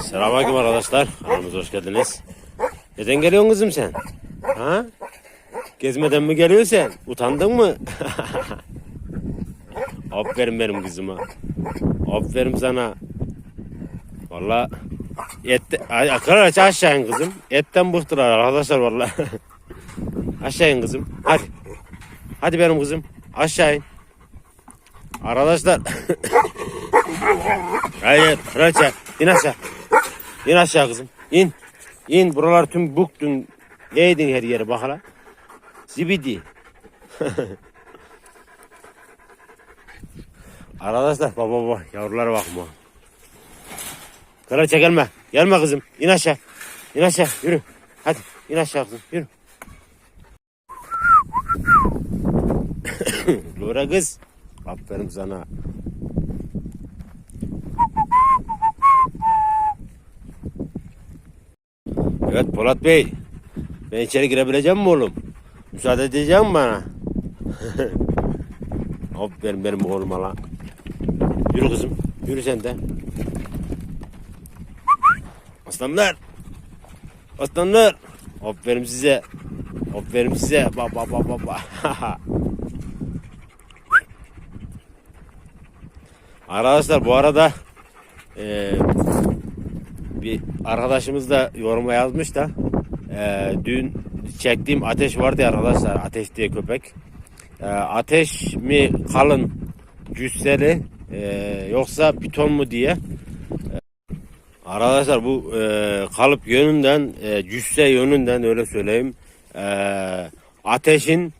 Selamünaleyküm arkadaşlar. Kanalımıza hoş geldiniz. Neden geliyorsun kızım sen? Ha? Gezmeden mi geliyorsun sen? Utandın mı? Aferin benim kızıma. Aferin sana. Valla et aç aşağı in kızım. Etten bıktılar arkadaşlar valla. aşağı in kızım. Hadi. Hadi benim kızım. Aşağı in. Arkadaşlar. Hayır, kraliçe. İn aşağı. İn aşağı kızım. İn. İn. Buralar tüm buktun. Yeydin her yere bak hala. Zibidi. Arkadaşlar baba baba yavrulara bakma. Kraliçe gelme. Gelme kızım. İn aşağı. İn aşağı. Yürü. Hadi. İn aşağı kızım. Yürü. Lora kız. Aferin sana. Evet Polat Bey. Ben içeri girebileceğim mi oğlum? Müsaade edeceğim bana? Aferin benim oğluma lan. Yürü kızım. Yürü sen de. Aslanlar. Aslanlar. Aferin size. Aferin size. Ba ba ba ba ba. Arkadaşlar bu arada eee bir arkadaşımız da yoruma yazmış da eee, dün çektiğim ateş vardı arkadaşlar ateş diye köpek. Eee, ateş mi kalın cüsseli eee, yoksa piton mu diye. Eee, arkadaşlar bu eee, kalıp yönünden eee, cüsse yönünden öyle söyleyeyim. Eee, ateşin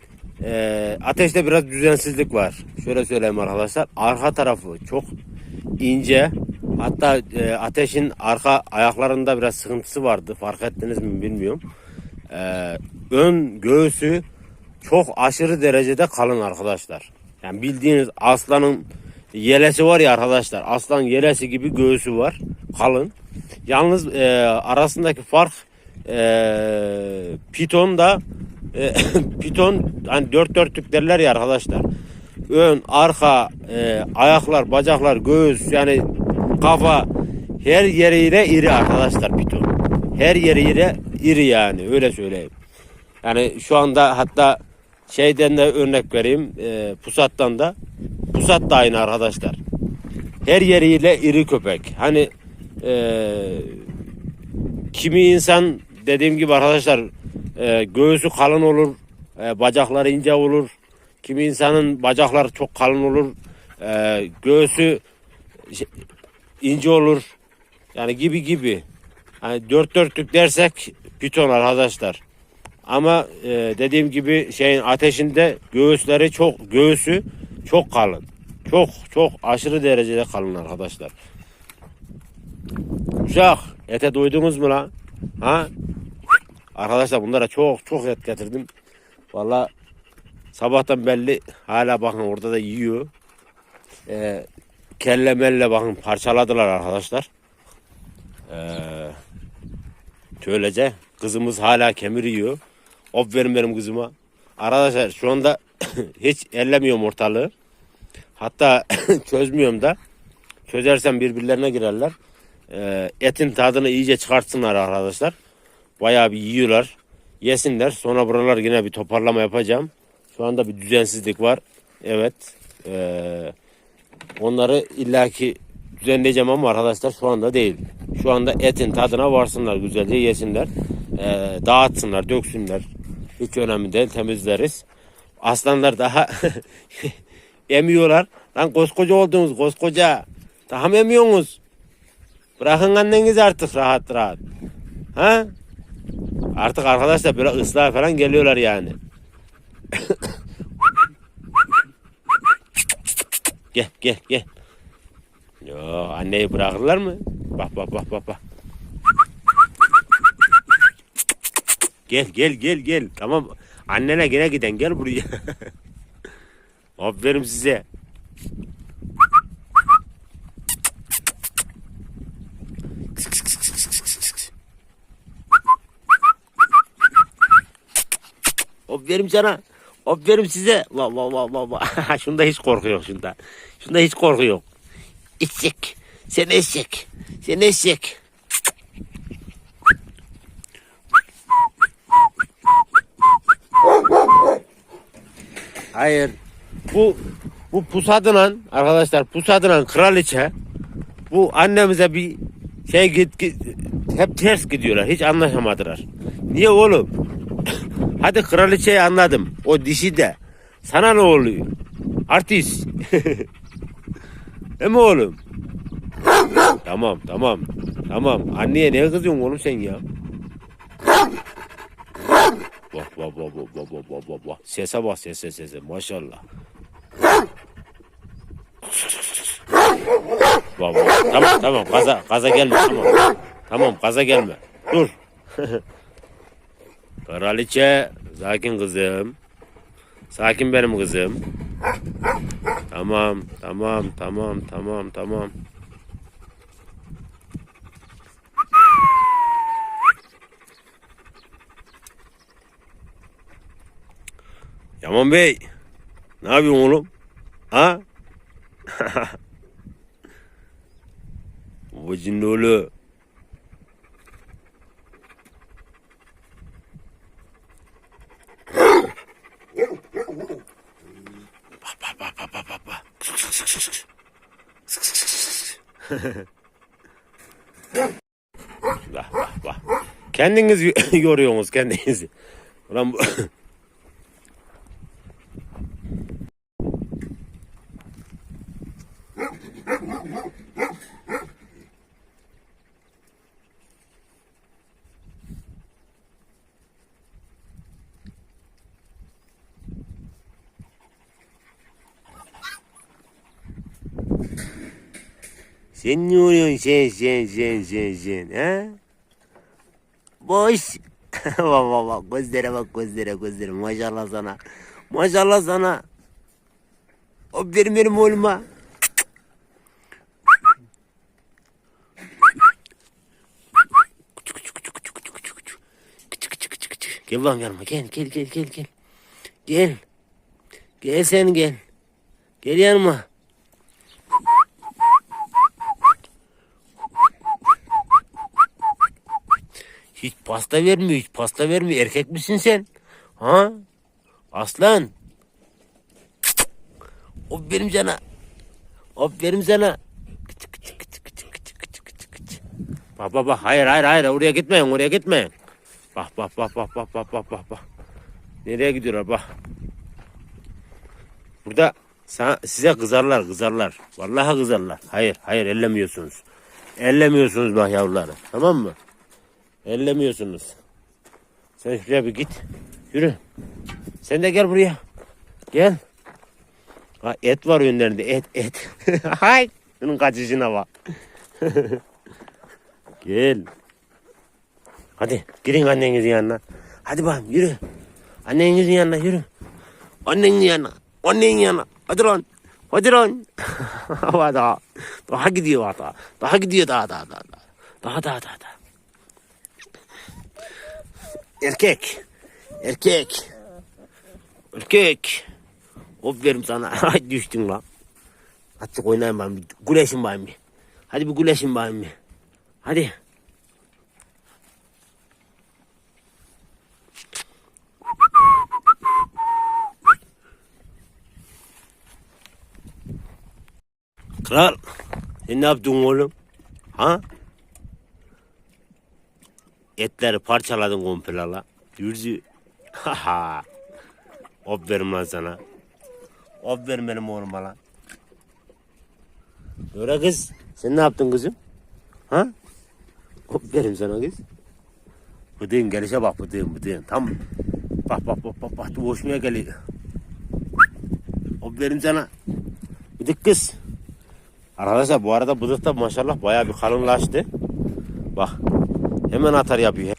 eee, ateşte biraz düzensizlik var. Şöyle söyleyeyim arkadaşlar arka tarafı çok ince Hatta e, ateşin arka ayaklarında biraz sıkıntısı vardı. Fark ettiniz mi bilmiyorum. E, ön göğsü çok aşırı derecede kalın arkadaşlar. Yani bildiğiniz aslanın yelesi var ya arkadaşlar. Aslan yelesi gibi göğsü var. Kalın. Yalnız e, arasındaki fark e, piton da e, piton hani dört dörtlük derler ya arkadaşlar. Ön, arka, e, ayaklar, bacaklar, göğüs yani kafa her yeriyle iri arkadaşlar piton. Her yeriyle iri yani öyle söyleyeyim. Yani şu anda hatta şeyden de örnek vereyim e, pusattan da pusat da aynı arkadaşlar. Her yeriyle iri köpek. Hani e, kimi insan dediğim gibi arkadaşlar e, göğsü kalın olur, e, bacakları ince olur. Kimi insanın bacakları çok kalın olur, e, göğsü şey, ince olur. Yani gibi gibi. Hani dört dörtlük dersek piton arkadaşlar. Ama e, dediğim gibi şeyin ateşinde göğüsleri çok göğsü çok kalın. Çok çok aşırı derecede kalın arkadaşlar. Uşak ete doydunuz mu lan? Ha? Arkadaşlar bunlara çok çok et getirdim. Valla sabahtan belli hala bakın orada da yiyor. Ee, kelle melle bakın parçaladılar arkadaşlar. Ee, kızımız hala kemiriyor. Aferin benim kızıma. Arkadaşlar şu anda hiç ellemiyorum ortalığı. Hatta çözmüyorum da. Çözersem birbirlerine girerler. Ee, etin tadını iyice çıkartsınlar arkadaşlar. Bayağı bir yiyorlar. Yesinler. Sonra buralar yine bir toparlama yapacağım. Şu anda bir düzensizlik var. Evet. Ee, onları illaki düzenleyeceğim ama arkadaşlar şu anda değil. Şu anda etin tadına varsınlar güzelce yesinler. Ee, dağıtsınlar, döksünler. Hiç önemli değil temizleriz. Aslanlar daha emiyorlar. Lan koskoca oldunuz koskoca. Daha mı emiyorsunuz? Bırakın annenizi artık rahat rahat. Ha? Artık arkadaşlar böyle ıslah falan geliyorlar yani. gel gel gel. Yo anneyi bırakırlar mı? Bak bak bak bak bak. Gel gel gel gel. Tamam. Annene gene giden gel buraya. Aferin size. Aferin sana. Aferin size. La la la la la. şunda hiç korku yok şunda. Şunda hiç korku yok. İçsek. Sen eşek. Sen eşek. Hayır. Bu bu pusadınan arkadaşlar pusadınan kraliçe bu annemize bir şey git, git hep ters gidiyorlar. Hiç anlaşamadılar. Niye oğlum? Hadi kraliçeyi anladım. O dişi de. Sana ne oluyor? Artist. Değil mi oğlum? Tamam tamam. Tamam. Anneye ne kızıyorsun oğlum sen ya? Bak bak bak bak bak bak bak bak bak. Sese bak sese sese maşallah. Bak bak. Tamam tamam gaza gaza gelme tamam. Tamam gaza gelme. Dur. Kraliçe sakin kızım. Sakin benim kızım. Tamam tamam tamam tamam tamam. Yaman Bey. Ne yapıyorsun oğlum? Ha? Babacının oğlu. bah bah bah. Kendiniz yoruyorsunuz kendinizi. Ulan bu... Sen ne oluyorsun sen sen sen sen sen ha? Boş. bak bak gözlere bak gözlere gözlere maşallah sana. Maşallah sana. O benim benim oğluma. Gel lan yanıma gel gel gel gel gel. Gel. Gel sen gel. Gel yanıma. Pasta vermiyor hiç. Pasta vermiyor. Erkek misin sen? Ha? Aslan. O benim sana. O benim sana. Bak bak bak. Hayır hayır hayır. Oraya gitmeyin. Oraya gitmeyin. Bak bak bak bak bak bak bak bak. bak. Nereye gidiyorlar bak. Burada sana, size kızarlar kızarlar. Vallahi kızarlar. Hayır hayır ellemiyorsunuz. Ellemiyorsunuz bak yavruları. Tamam mı? Ellemiyorsunuz. Sen şuraya bir git. Yürü. Sen de gel buraya. Gel. Ha, et var önlerinde. Et et. Hay. Bunun kaçışına bak. gel. Hadi girin annenizin yanına. Hadi bakalım yürü. Annenizin yanına yürü. Annenin yanına. Annenin yanına. Hadi lan. Hadi lan. Daha. Daha gidiyor daha. Daha gidiyor daha daha daha. Daha daha daha daha. Erkek. Erkek. Erkek. Hop verim sana. Düştün lan. Azıcık oynayayım ben bir. Güleşin bakayım bir. Hadi bir güleşin bakayım bir. Hadi. Kral. Sen ne yaptın oğlum? Ha? Etleri parçaladın komple la. Yürücü. Haha. Aferin lan sana. Aferin benim oğluma lan. Öyle kız. Sen ne yaptın kızım? Ha? Aferin sana kız. Bıdığın gelişe bak bıdığın bıdığın. Tam. Bak bak bak bak bak. Hoşuna geliyor. Aferin sana. Bıdık kız. Arkadaşlar bu arada bıdık da maşallah bayağı bir kalınlaştı. Bak. Hemen atar yapıyor.